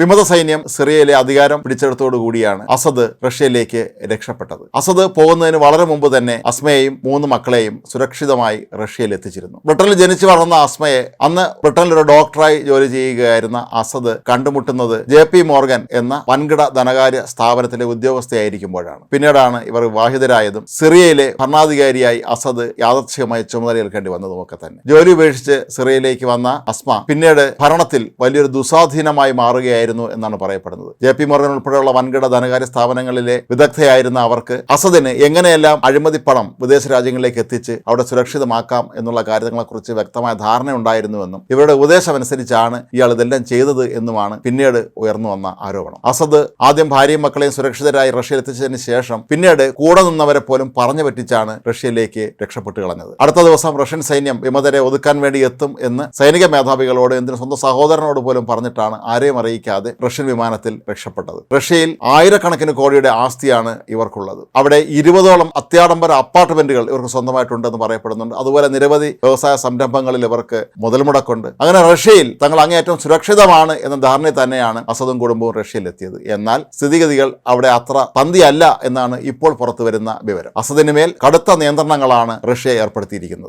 വിമത സൈന്യം സിറിയയിലെ അധികാരം പിടിച്ചെടുത്തോടുകൂടിയാണ് അസദ് റഷ്യയിലേക്ക് രക്ഷപ്പെട്ടത്. അസദ് പോകുന്നതിന് വളരെ മുമ്പ് തന്നെ അസ്മയെയും മൂന്ന് മക്കളെയും സുരക്ഷിതമായി റഷ്യയിൽ എത്തിച്ചിരുന്നു. ബ്രിട്ടനിൽ ജനിച്ചു വളർന്ന അസ്മയെ അന്ന് ബ്രിട്ടനിൽ ഒരു ഡോക്ടറായി ജോലി ചെയ്യുകയായിരുന്ന അസദ് കണ്ടുമുട്ടുന്നത് ജെ പി മോർഗൻ എന്ന വൻകിട ധനകാര്യ സ്ഥാപനത്തിലെ ഉദ്യോഗസ്ഥയായിരിക്കുമ്പോഴാണ്. പിന്നീടാണ് ഇവർ വിവാഹിതരായതും സിറിയയിലെ ഭരണാധികാരിയായി അസദ് യാദർച്ഛികമായി ചുമതലയേൽക്കേണ്ടി വന്നതും ഒക്കെ തന്നെ. ജോലി ഉപേക്ഷിച്ച് സിറിയയിലേക്ക് വന്ന അസ്മ പിന്നീട് ഭരണത്തിൽ വലിയൊരു ദുസ്വാധീനമായി മാറുകയായിരുന്നു എന്നാണ് പറയപ്പെടുന്നത്. ജെ പി മോർഗൻ ഉൾപ്പെടെയുള്ള വൻകിട ധനകാര്യ സ്ഥാപനങ്ങളിലെ വിദഗ്ധയായിരുന്ന അവർക്ക് അസദിന് എങ്ങനെയെല്ലാം അഴിമതി പണം വിദേശ രാജ്യങ്ങളിലേക്ക് എത്തിച്ച് അവിടെ സുരക്ഷിതമാക്കാം എന്നുള്ള കാര്യങ്ങളെക്കുറിച്ച് വ്യക്തമായ ധാരണ ഉണ്ടായിരുന്നുവെന്നും ഇവരുടെ ഉപദേശമനുസരിച്ചാണ് ഇയാൾ ഇതെല്ലാം ചെയ്തത് എന്നുമാണ് പിന്നീട് ഉയർന്നു വന്ന ആരോപണം. അസദ് ആദ്യം ഭാര്യയും മക്കളെയും സുരക്ഷിതരായി റഷ്യയിൽ എത്തിച്ചതിന് ശേഷം പിന്നീട് കൂടെ നിന്നവരെ പോലും പറഞ്ഞു പറ്റിച്ചാണ് റഷ്യയിലേക്ക് രക്ഷപ്പെട്ടു കളഞ്ഞത്. അടുത്ത ദിവസം റഷ്യൻ സൈന്യം വിമതരെ ഒതുക്കാൻ വേണ്ടി എത്തും എന്ന് സൈനിക മേധാവികളോട് എന്തിനും സ്വന്തം സഹോദരനോട് പോലും പറഞ്ഞിട്ടാണ് ആരെയും അറിയിക്കാതെ റഷ്യൻ വിമാനത്തിൽ രക്ഷപ്പെട്ടത്. റഷ്യയിൽ ആയിരക്കണക്കിന് കോടിയുടെ ആസ്തിയാണ് ഇവർക്കുള്ളത്. അവിടെ ഇരുപതോളം അത്യാഡംബര അപ്പാർട്ട്മെന്റുകൾ ഇവർക്ക് സ്വന്തമായിട്ടുണ്ടെന്ന് പറയപ്പെടുന്നുണ്ട്. അതുപോലെ നിരവധി വ്യവസായ സംരംഭങ്ങളിൽ ഇവർക്ക് മുതൽ മുടക്കുണ്ട് അങ്ങനെ റഷ്യയിൽ തങ്ങൾ അങ്ങേയറ്റം സുരക്ഷിതമാണ് എന്ന ധാരണയിൽ തന്നെയാണ് അസദും കുടുംബവും റഷ്യയിൽ എത്തിയത് എന്നാൽ സ്ഥിതിഗതികൾ അവിടെ അത്ര പന്തിയല്ല എന്നാണ് ഇപ്പോൾ പുറത്തു വരുന്ന വിവരം. അസദിന് മേൽ കടുത്ത നിയന്ത്രണങ്ങളാണ് റഷ്യ ഏർപ്പെടുത്തിയിരിക്കുന്നത്.